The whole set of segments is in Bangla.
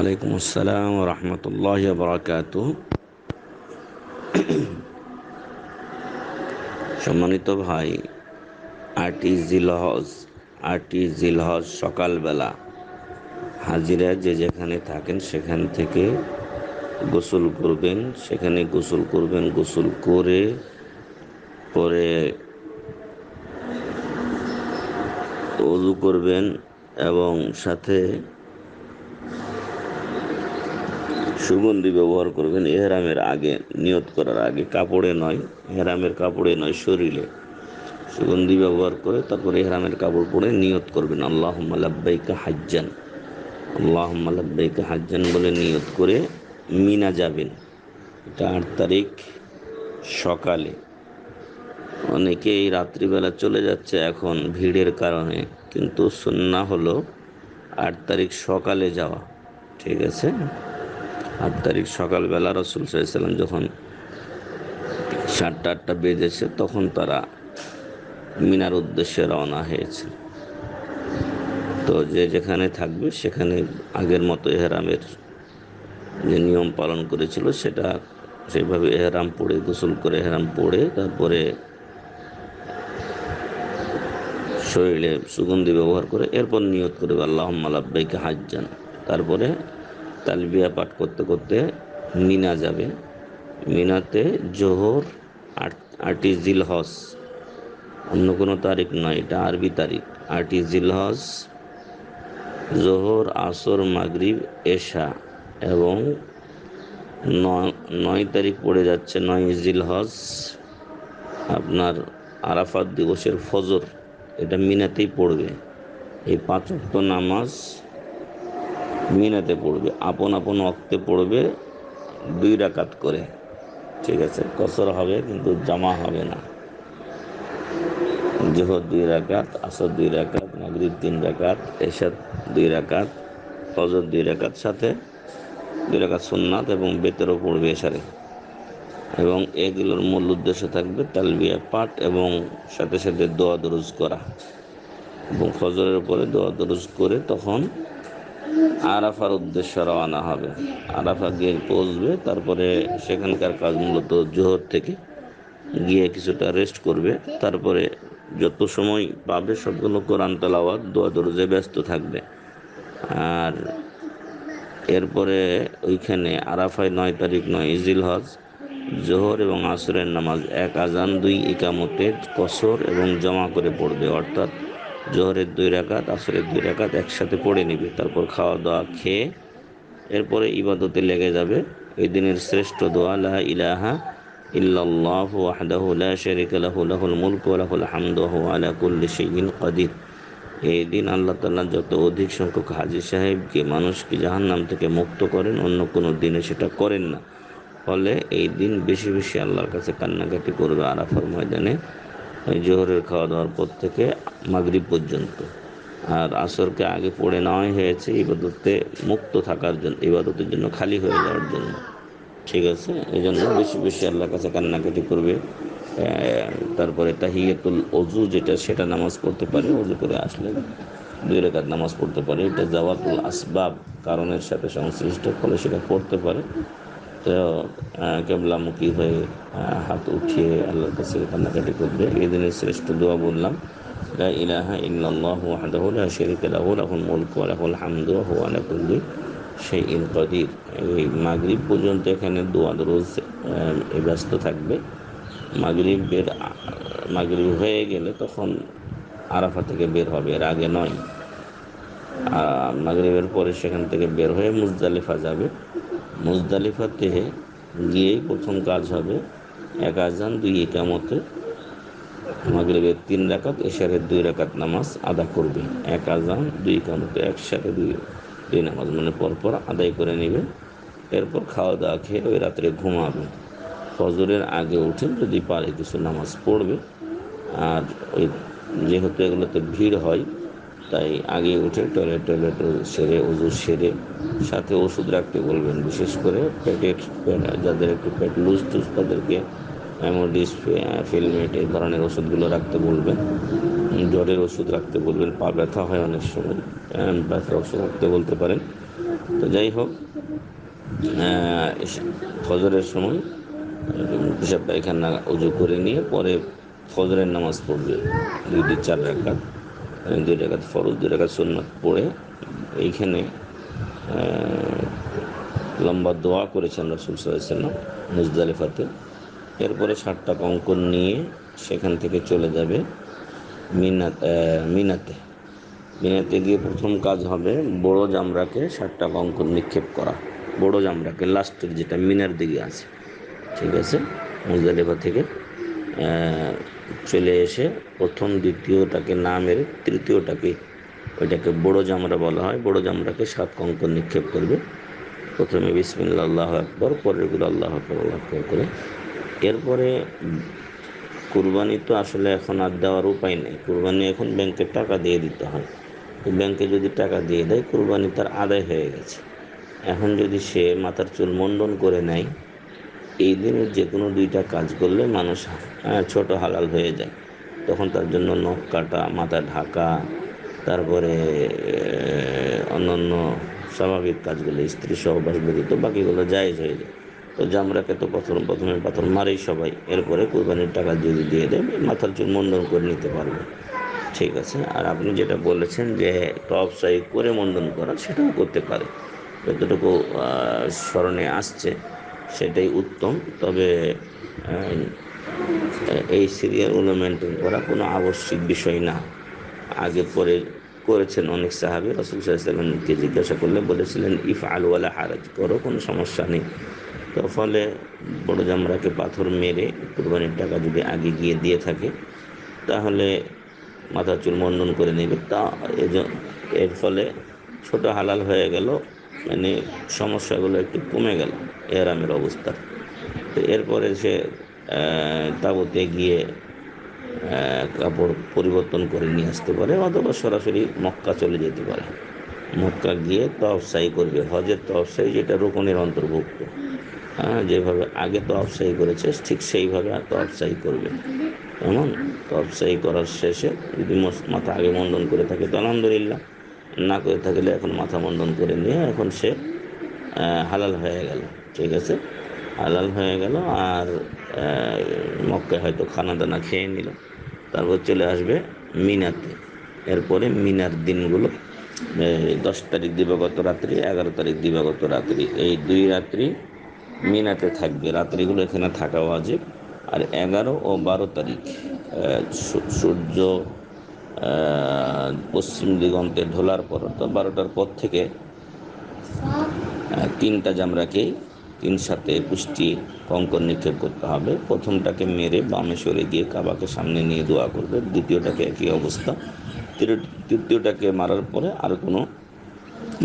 ওয়ালাইকুম আসসালাম রহমতুল্লাহ বরাকাত সম্মানিত ভাই আটই জিলহজ আটই জিলহজ সকালবেলা হাজিরা যে যেখানে থাকেন সেখান থেকে গোসল করবেন। সেখানে গোসল করবেন, গোসল করে, পরে উজু করবেন এবং সাথে সুগন্ধি ব্যবহার করবেন এহরামের আগে, নিয়ত করার আগে। কাপড়ে নয়, এহরামের কাপড়ে নয়, শরীরে। সুগন্ধি ব্যবহার করে তারপরে এহরামের কাপড় পরে নিয়ত করবেন। আল্লাহ লাব্বাইকা হাজ্জান। আল্লাহ লাব্বাইকা হাজ্জান বলে নিয়ত করে মিনা যাবেন। এটা আট তারিখ সকালে। অনেকেই রাত্রিবেলা চলে যাচ্ছে এখন ভিড়ের কারণে, কিন্তু সন্না হলো আট তারিখ সকালে যাওয়া। ঠিক আছে? আট তারিখ সকালবেলা রসুল সাল্লাম যখন সাতটা আটটা বেজেছে, তখন তারা মিনার উদ্দেশ্যে রওনা হয়েছে। তো যে যেখানে থাকবে, সেখানে আগের মতো এহরামের যে নিয়ম পালন করেছিল, সেটা সেইভাবে এহরাম পড়ে, গোসল করে এহরাম পড়ে, তারপরে শরীরে সুগন্ধি ব্যবহার করে, এরপর নিয়ত করবে আল্লাহ মালাব্বাইকে যান তারপরে তালবিয়া পাঠ করতে করতে মিনা যাবে। মিনাতে জোহর আট জিলহস অন্য কোনো তারিখ নয়, এটা আরবি তারিখ। আটি জিলহস জোহর, আসর, মাগরিব, এশা এবং নয় তারিখ পড়ে যাচ্ছে নয় জিলহজ। আপনার আরাফাত দিবসের ফজর, এটা মিনাতেই পড়বে। এই পাঁচ নামাজ মিনাতে পড়বে, আপন আপন অক্তে পড়বে দুই রাকাত করে। ঠিক আছে? কসর হবে কিন্তু জামা হবে না। জোহর দুই রাকাত, আসর দুই রাকাত, মাগরিব তিন রাকাত এসাদ দুই রাকাত ফজর দুই রাকাত সাথে দুই রাকাত সুন্নাত এবং বেতেরও পড়বে এসারে এবং এগুলোর মূল উদ্দেশ্য থাকবে তালবিয়া পাঠ এবং সাথে সাথে দোয়া দরুজ করা। এবং ফজরের উপরে দোয়া দরুজ করে তখন আরাফার উদ্দেশ্য রওনা হবে। আরাফা গিয়ে পৌঁছবে, তারপরে সেখানকার কাজ মূলত জোহর থেকে গিয়ে কিছুটা রেস্ট করবে। তারপরে যত সময় পাবে সবগুলো কোরআন তালাওয়াত, দোয়া দরজে ব্যস্ত থাকবে। আর এরপরে ওইখানে আরাফায় নয় তারিখ নয় ইজিল হজ জোহর এবং আসরের নামাজ এক আজান, দুই ইকামতে কসর এবং জমা করে পড়বে। অর্থাৎ জোহরের দুই রাকাত, আসরের দুই রাকাত একসাথে পড়ে নিবে। তারপর খাওয়া দাওয়া খেয়ে এরপরে ইবাদতে লেগে যাবে। ওই দিনের শ্রেষ্ঠ দোয়া ইলাহা ইল্লাল্লাহ ওয়াহদাহু লা শারিকা লাহু, লাহুল মুলকু ওয়া লাহুল হামদু, ওয়া আলা কুল্লি শাইইন এই দিন আল্লাহ যত অধিক সংখ্যক হাজি সাহেবকে মানুষকে জাহান্নাম থেকে মুক্ত করেন, অন্য কোনো দিনে সেটা করেন না। ফলে এই দিন বেশি বেশি আল্লাহর কাছে কান্নাকাটি করবে আরাফার ময়দানে। জোহরের খাওয়া দাওয়ার পর থেকে মাগরিব পর্যন্ত। আর আসরকে আগে পড়ে নেওয়াই হয়েছে, ইবাদতে মুক্ত থাকার জন্য, ইবাদতের জন্য খালি হয়ে যাওয়ার জন্য। ঠিক আছে? এই জন্য বেশি বেশি আল্লাহর কাছে কান্নাকাটি করবে। তারপরে তাহিয়াতুল অজু যেটা, সেটা নামাজ পড়তে পারে অজু করে আসলে দুই রেখাত নামাজ পড়তে পারে। এটা জাওয়াতুল আসবাব কারণের সাথে সংশ্লিষ্ট, ফলে সেটা পড়তে পারে। তো কেবলামুখী হয়ে হাত উঠিয়ে আল্লাহর কাছে কান্নাকাটি করবে। এই দিনের শ্রেষ্ঠ দোয়া বললাম ইলাহা ইল্লাল্লাহ ওয়াহদাহু লা শারীকা লাহু, লাহুল মুলকু ওয়া লাহুল হামদু ওয়া হুয়া আলা কুল্লি শাইইন কাদির। এই মাগরিব পর্যন্ত এখানে দোয়া রোজ ব্যস্ত থাকবে। মাগরিব বের মাগরিব হয়ে গেলে তখন আরাফা থেকে বের হবে, এর আগে নয়। মাগরিবের পরে সেখান থেকে বের হয়ে মুজদালিফা যাবে। মুজদালিফাতে গিয়েই প্রথম কাজ হবে। এক আজান, দুই একামতে। মাগরিবের তিন রাকাত, এশারের দুই রাকাত নামাজ আদা করবে। এক আজান, দুই একামতে, একসাথে দুই দুই নামাজ মানে পরপর আদায় করে নেবে। এরপর খাওয়া দাওয়া খেয়ে ওই রাত্রে ঘুমাবে। ফজরের আগে উঠে যদি পারে কিছু নামাজ পড়বে। আর ওই যেহেতু এগুলোতে ভিড় হয় তাই আগে উঠে টয়লেট টয়লেট সেরে উজু সেরে সাথে ওষুধ রাখতে বলবেন। বিশেষ করে পেটের যাদের একটু পেট লুজ টুজ তাদেরকে অ্যামোডিস ফিলমেট এই ধরনের ওষুধগুলো রাখতে বলবেন। জ্বরের ওষুধ রাখতে বলবেন পা ব্যথা হয় অনেক সময় ব্যথার ওষুধ রাখতে বলতে পারেন। তো যাই হোক ফজরের সময় পেশাব পায়খানা উজু করে নিয়ে পরে ফজরের নামাজ পড়বে দুইটি চার আহ, দুই রাকাত ফরজ, দুই রাকাত সুন্নাত পড়ে এইখানে লম্বা দোয়া করেছেন রসুল সাল্লাম মুজদালিফাতে। এরপরে ষাটটা কঙ্কন নিয়ে সেখান থেকে চলে যাবে মিনা মিনাতে। মিনাতে গিয়ে প্রথম কাজ হবে বড় জামরাকে ষাটটা কঙ্কন নিক্ষেপ করা। বড় জামরাকে লাস্টের যেটা মিনার দিকে আছে, ঠিক আছে? মুজদালিফা থেকে চলে এসে প্রথম দ্বিতীয়টাকে না মেরে তৃতীয়টাকে, ওইটাকে বড় জামরা বলা হয়। বড় জামরাকে সাত কঙ্কন নিক্ষেপ করবে। প্রথমে বিসমিল্লা আল্লাহ আকবর পরেরগুলো আল্লাহ আকবর আল্লাহ আকবর করে। এরপরে কুরবানি তো আসলে এখন আর দেওয়ার উপায় নেই। কুরবানি এখন ব্যাংকে টাকা দিয়ে দিতে হয়। তো ব্যাংকে যদি টাকা দিয়ে দেয়, কুরবানি তার আদায় হয়ে গেছে। এখন যদি সে মাথার চুল মন্ডন করে নেয় এই দিনের যে কোনো দুইটা কাজ করলে মানুষ ছোট হালাল হয়ে যায়। তখন তার জন্য নখ কাটা, মাথা ঢাকা, তারপরে অন্যান্য স্বাভাবিক কাজগুলো, স্ত্রী সহবাস ব্যতীত বাকিগুলো জায়েজ হয়ে যায়। তো জামরাকে তো প্রথম, প্রথমে পাথর মারেই সবাই। এরপরে কোরবানির টাকা যদি দিয়ে দেয় মাথার চুল মন্ডন করে নিতে পারবে। ঠিক আছে? আর আপনি যেটা বলেছেন যে টপ সাই করে মন্ডন করা, সেটাও করতে পারে। যতটুকু স্মরণে আসছে সেটাই উত্তম। তবে এই সিরিয়ালগুলো মেনটেন করা কোনো আবশ্যিক বিষয় না। আগে পরে করেছেন অনেক সাহাবি, রসুল সাল্লামকে জিজ্ঞাসা করলে বলেছিলেন ইফ আলওয়ালা হারাজ, করো, কোনো সমস্যা নেই। তো ফলে বড় জামরাকে পাথর মেরে কুরবানির টাকা যদি আগে গিয়ে দিয়ে থাকে, তাহলে মাথা চুল মন্ডন করে নেবে। তা এর ফলে ছোট হালাল হয়ে গেল মানে সমস্যাগুলো একটু কমে গেল এরামের অবস্থা। তো এরপরে সে তাঁবুতে গিয়ে কাপড় পরিবর্তন করে নিয়ে আসতে পারে অথবা সরাসরি মক্কা চলে যেতে পারে। মক্কা গিয়ে তফসাই করবে, হজের তফসাই যেটা রোকনের অন্তর্ভুক্ত। হ্যাঁ যেভাবে আগে তফসাই করেছে, ঠিক সেইভাবে তফসাই করবে। এমন তফসাই করার শেষে যদি মাথা আগে মন্ডন করে থাকে, তো আলহামদুলিল্লাহ। না করে থাকলে এখন মাথা মন্ডন করে নিয়ে এখন সে হালাল হয়ে গেল ঠিক আছে? হালাল হয়ে গেল আর আহ, মক্কায় হয়তো খানা দানা খেয়ে নিল। তারপর চলে আসবে মিনাতে। এরপরে মিনার দিনগুলো দশ তারিখ দিবাগত রাত্রি এগারো তারিখ দিবাগত রাত্রি। এই দুই রাত্রি মিনাতে থাকবে। রাত্রিগুলো এখানে থাকা ওয়াজিব। আর এগারো ও বারো তারিখ সূর্য পশ্চিম দিগন্তে ঢোলার পর তো বারোটার পর থেকে তিনটা জামরাকে তিন সাথে পুষ্টি কঙ্কর নিক্ষেপ করতে হবে। প্রথমটাকে মেরে বামে সরে গিয়ে কাবাকে সামনে নিয়ে দোয়া করবে। দ্বিতীয়টাকে একই অবস্থা। তৃতীয়টাকে মারার পরে আর কোনো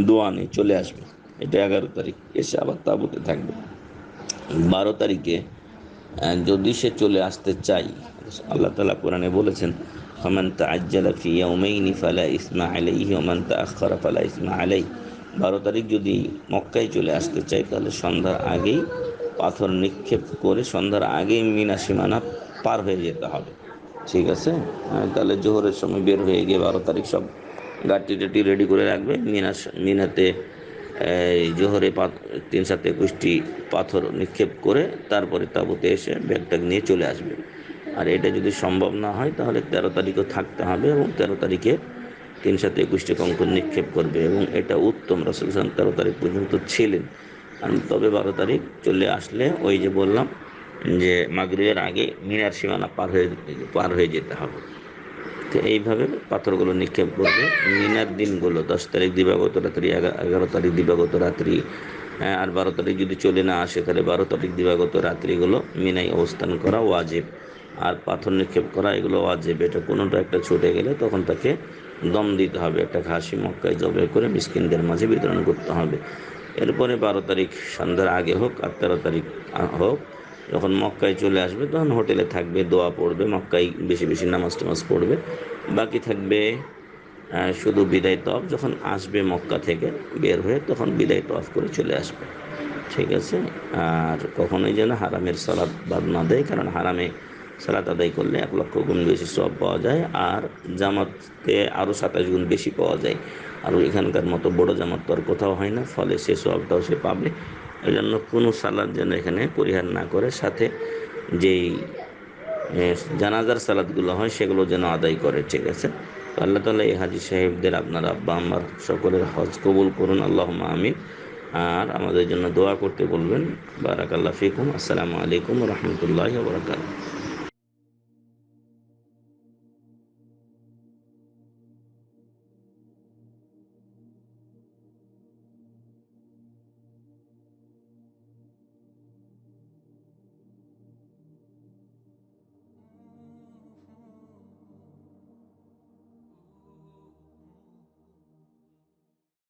দোয়া নেই, চলে আসবে। এটা এগারো তারিখ। এসে আবার তাবুতে থাকবে। বারো তারিখে যদি সে চলে আসতে চাই, আল্লাহ তালা কোরআনে বলেছেন তাজ্জালা ফি ইয়াউমাইনি ফালা ইসমা আলাইহি ওমান তাআখারা ফালা ইসমা আলাই বারো তারিখ যদি মক্কায় চলে আসতে চাই তাহলে সন্ধ্যার আগেই পাথর নিক্ষেপ করে সন্ধ্যার আগেই মিনা সীমানা পার হয়ে যেতে হবে। ঠিক আছে? আহ, তাহলে জোহরের সময় বের হয়ে গিয়ে বারো তারিখ সব গাড়ি টাটি রেডি করে রাখবে। মিনা মিনাতে জোহরে পাত- তিন সাত একুশটি পাথর নিক্ষেপ করে তারপরে তাবুতে এসে ব্যাগ ট্যাগ নিয়ে চলে আসবে। আর এটা যদি সম্ভব না হয় তাহলে তেরো তারিখও থাকতে হবে এবং তেরো তারিখে তিন সাথে একুশটি কঙ্কন নিক্ষেপ করবে এবং এটা উত্তম রসুল সালাম তেরো তারিখ পর্যন্ত ছিলেন। তবে বারো তারিখ চলে আসলে ওই যে বললাম যে মাগরিবের আগে মিনার সীমানা পার হয়ে পার হয়ে যেতে হবে। তো এইভাবে পাথরগুলো নিক্ষেপ করবে। মিনার দিনগুলো দশ তারিখ দিবাগত রাত্রি এগা- এগারো তারিখ দিবাগত রাত্রি হ্যাঁ, আর বারো তারিখ যদি চলে না আসে তাহলে বারো তারিখ দিবাগত রাত্রিগুলো মিনায় অবস্থান করা ওয়াজিব। আর পাথর নিক্ষেপ করা, এগুলো ওয়াজিব এটা কোনোটা একটা ছুটে গেলে তখন তাকে দম দিতে হবে, একটা ঘাসি মক্কায় জবে করে মিসকিনদের মাঝে বিতরণ করতে হবে। এরপরে বারো তারিখ সন্ধ্যার আগে হোক আর তেরো তারিখ হোক, যখন মক্কায় চলে আসবে তখন হোটেলে থাকবে, দোয়া পড়বে, মক্কায় বেশি বেশি নামাজ টামাজ পড়বে। বাকি থাকবে শুধু বিদায় তফ যখন আসবে মক্কা থেকে বের হয়ে তখন বিদায় তফ করে চলে আসবে। ঠিক আছে? আর কখনোই যেন হারামের সালাদ বাদ না দেয়, কারণ হারামে সালাত আদায় করলে এক লক্ষ গুণ বেশি সব পাওয়া যায় আর জামাতে আরও সাতাশ গুণ বেশি পাওয়া যায়। আর এখানকার মতো বড় জামাত তো আর কোথাও হয় না, ফলে সে সবটাও সে পাবে। এই জন্য কোনো সালাদ যেন এখানে পরিহার না করে, সাথে যেই জানাজার সালাদগুলো হয় সেগুলো যেন আদায় করে, ঠিক আছে? তো আল্লাহ তালা এই হাজি সাহেবদের, আপনার আব্বা আমার সকলের হজ কবুল করুন আল্লাহ আমিন। আর আমাদের জন্য দোয়া করতে বলবেন। বারাকাল্লাহ ফিকুম। আসসালামু আলাইকুম রহমতুল্লাহ বরকাত